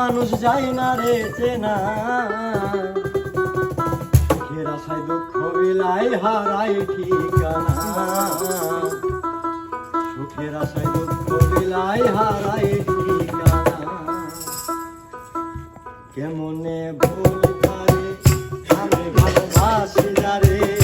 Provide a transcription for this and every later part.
মানুষ যায় না রে চেনা। ঘেরা সাই দুঃখ বিলাই হারাই ঠিকানা। সুখের আশায় দুঃখ বিলাই হারাই ঠিকানা। কেমনে ভুল করে আমি ভালোবাসি যারে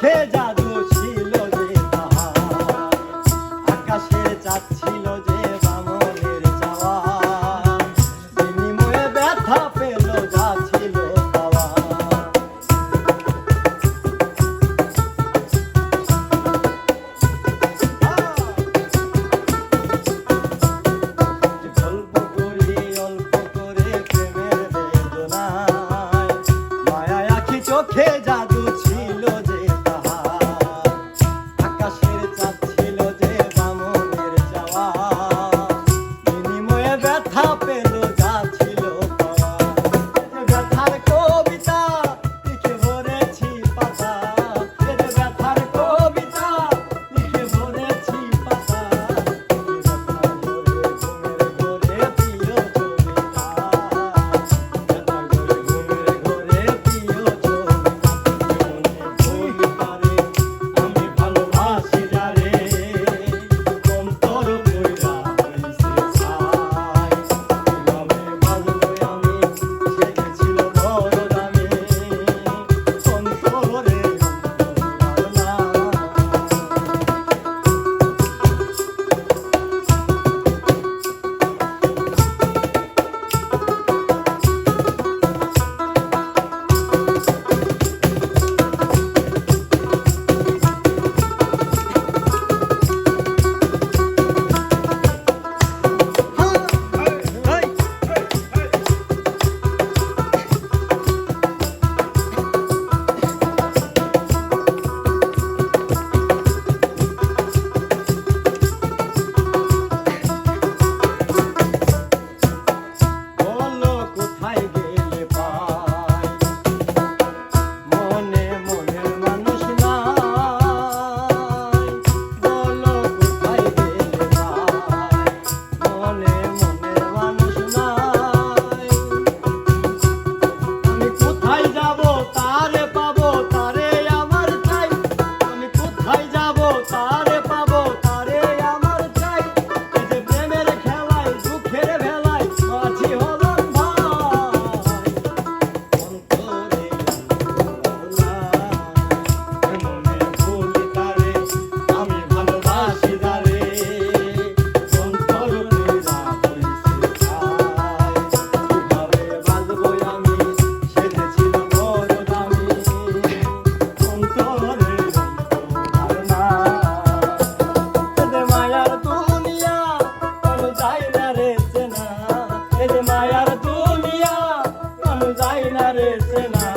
계좌 না রে সেনা